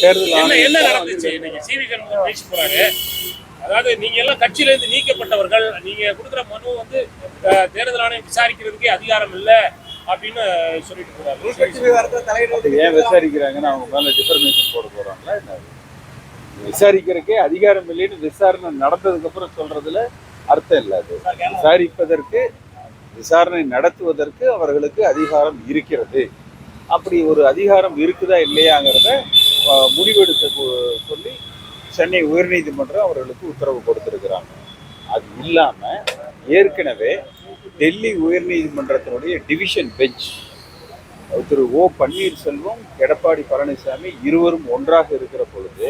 தேர்தல் என்ன நடந்துச்சு? நீங்க சிவி சண்முகம் பேசி போறாரு. அதாவது நீங்க எல்லாம் கட்சியில இருந்து நீக்கப்பட்டவர்கள் நீங்க கொடுக்குற மனு வந்து தேர்தல் ஆணையம் விசாரிக்கிறதுக்கே அதிகாரம் இல்ல அப்படின்னு சொல்லிட்டு போறாரு. அது ஏன் விசாரிக்கிறாங்கன்னு அவங்க மேல டிஃபர்மேஷன் போட போறாங்களா என்ன? விசாரிக்கிறதுக்கே அதிகாரம் இல்லைன்னு விசாரணை நடந்ததுக்கு அப்புறம் சொல்றதுல அர்த்தம் இல்லை அது. விசாரிப்பதற்கு விசாரணை நடத்துவதற்கு அவர்களுக்கு அதிகாரம் இருக்கிறது. அப்படி ஒரு அதிகாரம் இருக்குதா இல்லையாங்கிறத முடிவெடுக்க சொல்லி சென்னை உயர்நீதிமன்றம் அவர்களுக்கு உத்தரவு கொடுத்துருக்கிறாங்க. அது இல்லாமல் ஏற்கனவே Delhi உயர்நீதிமன்றத்தினுடைய division bench Thiru O Panneerselvam Edappadi Palaniswami இருவரும் ஒன்றாக இருக்கிற பொழுது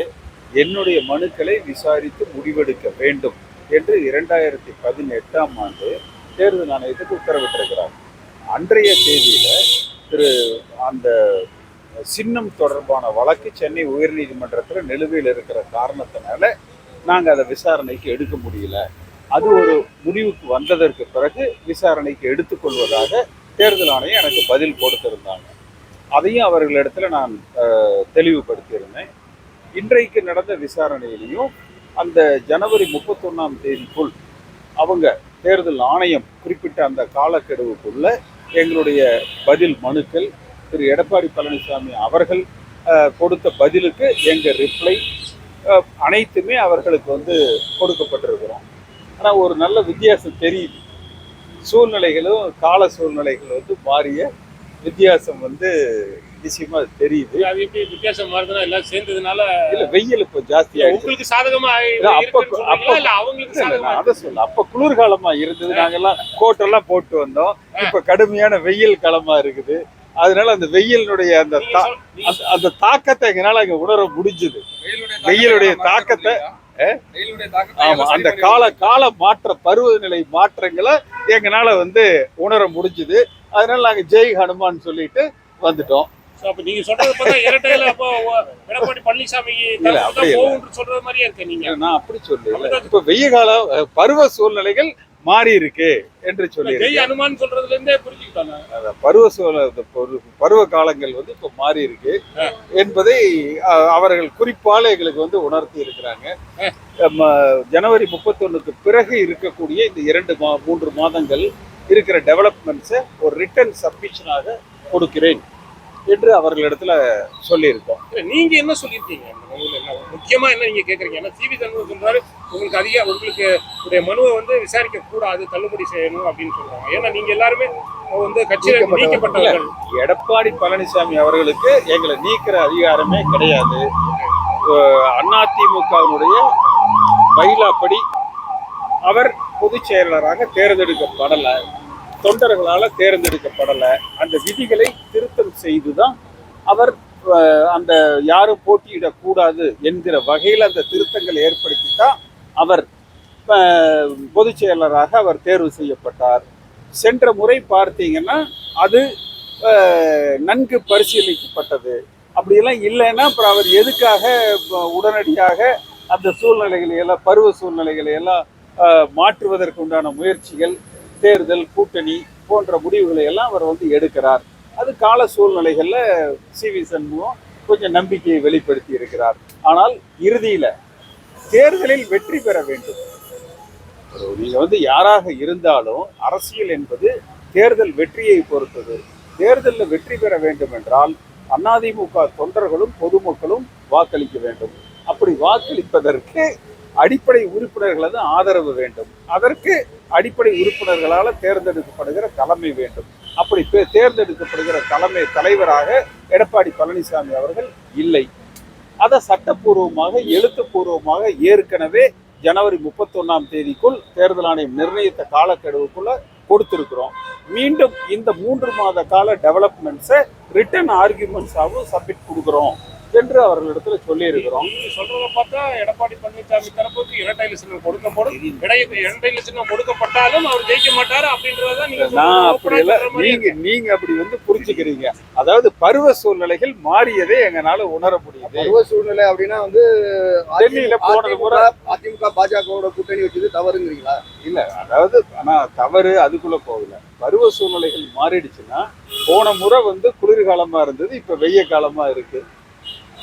என்னுடைய மனுக்களை விசாரித்து முடிவெடுக்க வேண்டும் என்று இரண்டாயிரத்தி பதினெட்டாம் ஆண்டு தேர்தல் ஆணையத்துக்கு உத்தரவிட்டிருக்கிறார். அன்றைய தேதியில் திரு அந்த சின்னம் தொடர்பான வழக்கு சென்னை உயர்நீதிமன்றத்தில் நிலுவையில் இருக்கிற காரணத்தினால நாங்கள் அதை விசாரணைக்கு எடுக்க முடியல. அது ஒரு முடிவுக்கு வந்ததற்கு பிறகு விசாரணைக்கு எடுத்துக்கொள்வதாக தேர்தல் ஆணையம் எனக்கு பதில் கொடுத்திருந்தாங்க. அதையும் அவர்களிடத்துல நான் தெளிவுபடுத்தியிருந்தேன். இன்றைக்கு நடந்த விசாரணையிலையும் அந்த ஜனவரி முப்பத்தொன்னாம் தேதிக்குள் அவங்க தேர்தல் ஆணையம் குறிப்பிட்ட அந்த காலக்கெடுவுக்குள்ள எங்களுடைய பதில் மனுக்கள் திரு எடப்பாடி பழனிசாமி அவர்கள் கொடுத்த பதிலுக்கு எங்க ரிப்ளை அனைத்துமே அவர்களுக்கு வந்து கொடுக்கப்பட்டிருக்கிறோம். ஆனால் ஒரு நல்ல வித்தியாசம் தெரியுது. சூழ்நிலைகளும் கால சூழ்நிலைகள் வந்து மாறிய வித்தியாசம் வந்து நிச்சயமா தெரியுது. அது எப்படி வித்தியாசம் மாறுதுன்னா எல்லாம் சேர்ந்ததுனால இல்ல வெயில் இப்போ ஜாஸ்தி ஆயிடுச்சு. உங்களுக்கு சாதகமா அவங்களுக்கு அதை சொல்ல அப்ப குளிர்காலமா இருந்தது. நாங்கெல்லாம் கோட்டெல்லாம் போட்டு வந்தோம். இப்ப கடுமையான வெயில் காலமா இருக்குது. அதனால அந்த வெயிலினுடைய அந்த அந்த- தாக்கத்தை எங்களால அங்க உணர முடிஞ்சுது. வெயிலுடைய தாக்கத்தை ஆமா அந்த கால கால மாற்ற பருவநிலை மாற்றங்களை எங்களால வந்து உணர முடிஞ்சுது. அதனால நாங்க ஜெய் ஹனுமான் சொல்லிட்டு வந்துட்டோம். அப்படி சொல்லல. இப்ப வெய்ய கால அஹ், பருவ சூழ்நிலைகள் மாறி இருக்கு என்று சொல்லி அனுமான் சொல்றதுல இருந்தே. அந்த பருவ சூழ இந்த பரு- பருவ காலங்கள் வந்து இப்போ மாறி இருக்கு என்பதை அவர்கள் குறிப்பால எங்களுக்கு வந்து உணர்த்தி இருக்கிறாங்க. ஜனவரி முப்பத்தொன்னுக்கு பிறகு இருக்கக்கூடிய இந்த இரண்டு மா மூன்று மாதங்கள் இருக்கிற டெவலப்மெண்ட்ஸை ஒரு ரிட்டர்ன் சப்மிஷனாக கொடுக்கிறேன். என்று அவர்களிடத்துல சொல்லியிருக்கோம். நீங்க என்ன சொல்லியிருக்கீங்க? என்ன முக்கியமா என்ன நீங்க கேக்குறீங்க? ஏன்னா சிவி சண்முகம் சொல்றாரு உங்களுக்கு அதிக உங்களுக்கு உடைய மனுவை வந்து விசாரிக்க கூடாது தள்ளுபடி செய்யணும் அப்படின்னு சொல்றாங்க. ஏன்னா நீங்க எல்லாருமே வந்து கட்சியில நீக்கப்பட்டவர்கள். எடப்பாடி பழனிசாமி அவர்களுக்கு எங்களை நீக்கிற அதிகாரமே கிடையாது. அதிமுகவினுடைய பைலாப்படி அவர் பொதுச் செயலாளராக தேர்ந்தெடுக்கப்படலை. தொண்டர்களால் தேர்ந்தெடுக்கப்படலை. அந்த விதிகளை திருத்தம் செய்து தான் அவர் அந்த யாரும் போட்டியிடக்கூடாது என்கிற வகையில் அந்த திருத்தங்கள் ஏற்படுத்தி தான் அவர் பொதுச் செயலராக அவர் தேர்வு செய்யப்பட்டார். சென்ற முறை பார்த்தீங்கன்னா அது நன்கு பரிசீலிக்கப்பட்டது. அப்படியெல்லாம் இல்லைன்னா அப்புறம் அவர் எதுக்காக உடனடியாக அந்த சூழ்நிலைகளை எல்லாம் பருவ சூழ்நிலைகளை எல்லாம் மாற்றுவதற்கு உண்டான முயற்சிகள் தேர்தல் கூட்டணி போன்ற முடிவுகளை எல்லாம் அவர் வந்து எடுக்கிறார். அது கால சூழ்நிலைகளில் சி வி சண்முகம் கொஞ்சம் நம்பிக்கையை வெளிப்படுத்தி இருக்கிறார். ஆனால் இறுதியில் தேர்தலில் வெற்றி பெற வேண்டும். நீங்கள் வந்து யாராக இருந்தாலும் அரசியல் என்பது தேர்தல் வெற்றியை பொறுத்தது. தேர்தலில் வெற்றி பெற வேண்டும் என்றால் அதிமுக தொண்டர்களும் பொதுமக்களும் வாக்களிக்க வேண்டும். அப்படி வாக்களிப்பதற்கு அடிப்படை உறுப்பினர்களது ஆதரவு வேண்டும். அதற்கு அடிப்படை உறுப்பினர்களால் தேர்ந்தெடுக்கப்படுகிற தலைமை வேண்டும். அப்படி பே- தேர்ந்தெடுக்கப்படுகிற தலைமை தலைவராக எடப்பாடி பழனிசாமி அவர்கள் இல்லை. அதை சட்டப்பூர்வமாக எழுத்துப்பூர்வமாக ஏற்கனவே ஜனவரி முப்பத்தொன்னாம் தேதிக்குள் தேர்தல் ஆணையம் நிர்ணயித்த காலக்கெடுவுக்குள்ள கொடுத்திருக்கிறோம். மீண்டும் இந்த மூன்று மாத கால டெவலப்மெண்ட்ஸை ரிட்டன் ஆர்குமெண்ட்ஸாகவும் சப்மிட் கொடுக்குறோம். என்று அவர்களிடத்துல சொல்லி இருக்கிறோம் சொல்றத பார்த்தா எடப்பாடி பழனிசாமி தரப்புக்கு இரட்டை சின்னம் கொடுக்கப்படும். இரட்டை சின்னம் கொடுக்கப்பட்டாலும் அவர் ஜெயிக்க மாட்டாரு அப்படின்றத நீங்க நான் அப்படி இல்ல. நீங்க நீங்க அப்படி வந்து புரிஞ்சுக்கிறீங்க. அதாவது பருவ சூழ்நிலைகள் மாறியதே எங்களால உணர முடியுது. பருவ சூழ்நிலை அப்படின்னா வந்து டெல்லியில போனது அதிமுக கூட அதிமுக பாஜகவோட கூட்டணி வச்சது தவறுங்கிறீங்களா? இல்ல. அதாவது ஆனா தவறு அதுக்குள்ள போகல. பருவ சூழ்நிலைகள் மாறிடுச்சுன்னா போன முறை வந்து குளிர்காலமா இருந்தது இப்ப வெய்ய காலமா இருக்கு.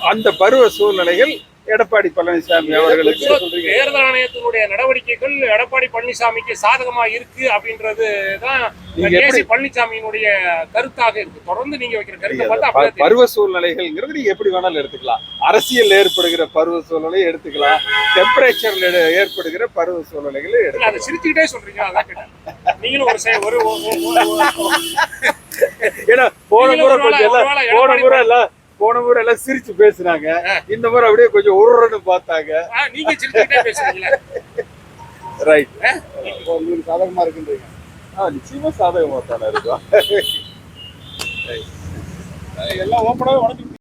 அந்த பருவ சூழ்நிலைகள் எடப்பாடி பழனிசாமி அவர்களுக்கு தேர்தல் ஆணையத்தினுடைய நடவடிக்கைகள் எடப்பாடி பழனிசாமிக்கு சாதகமா இருக்கு அப்படின்றது தான் பழனிசாமியினுடைய கருத்தாக இருக்கு. தொடர்ந்து நீங்க வைக்கிற கருத்தை பார்த்தா. பருவ சூழ்நிலைகள்ங்கிறது நீங்க எப்படி வேணாலும் எடுத்துக்கலாம். அரசியல் ஏற்படுகிற பருவ சூழ்நிலையை எடுத்துக்கலாம். டெம்பரேச்சர்ல ஏற்படுகிற பருவ சூழ்நிலைகளை எடுத்துக்கலாம் அதை சிரிச்சுக்கிட்டே சொல்றீங்க அதான் நீங்களும் ஒரு செ- ஒரு ஏன்னா போன முறை கொஞ்சம் போன முறை எல்லாம் போன முறை எல்லாம் சிரிச்சு பேசுனாங்க. இந்த முறை அப்படியே கொஞ்சம் உருன்னு பார்த்தாங்க. நீங்க பேசுறீங்களே. ரைட் உங்களுக்கு சாதகமா இருக்குன்றீங்க. ஆ நிச்சயமா சாதகமா தானே இருக்கும். எல்லாம் ஓப்பனாக உடஞ்சு